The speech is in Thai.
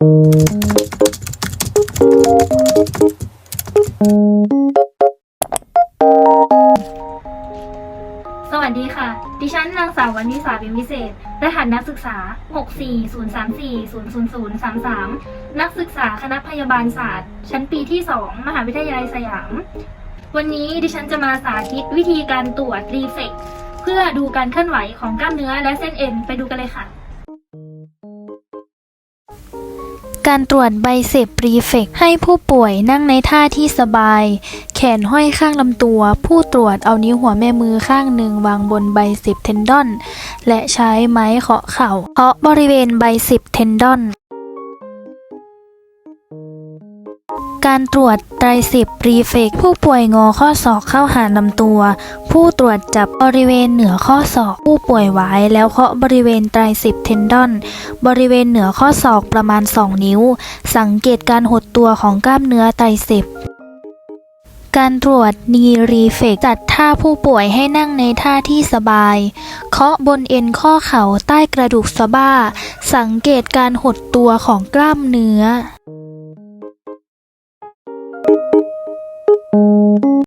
สวัสดีค่ะ ดิฉันนางสาววรรณิสาบิมวิเศษ รหัสนักศึกษา 640340033 นักศึกษาคณะพยาบาลศาสตร์ ชั้นปีที่ 2 มหาวิทยาลัยสยาม วันนี้ดิฉันจะมาสาธิตวิธีการตรวจรีเฟกเพื่อดูการเคลื่อนไหวของกล้ามเนื้อและเส้นเอ็น ไปดูกันเลยค่ะ การตรวจไบเซปรีเฟกให้ผู้ป่วยนั่งในท่าที่สบาย แขนห้อยข้างลำตัว ผู้ตรวจเอานิ้วหัวแม่มือข้างหนึ่งวางบนไบเซปเทนดอน และใช้ไม้เคาะเข่าเคาะบริเวณไบเซปเทนดอน การตรวจไตรเซปรีเฟกผู้ป่วยงอข้อศอกเข้าหาลำตัว ผู้ตรวจจับบริเวณเหนือข้อศอก ผู้ป่วยหวายแล้วเคาะบริเวณไตรเซปเทนดอน บริเวณเหนือข้อศอกประมาณ 2 นิ้ว สังเกตการหดตัวของกล้ามเนื้อไตรเซปการตรวจนีรีเฟกจัดท่าผู้ป่วยให้นั่งในท่าที่สบาย เคาะบนเอ็นข้อเข่าใต้กระดูกสะบ้า สังเกตการหดตัวของกล้ามเนื้อ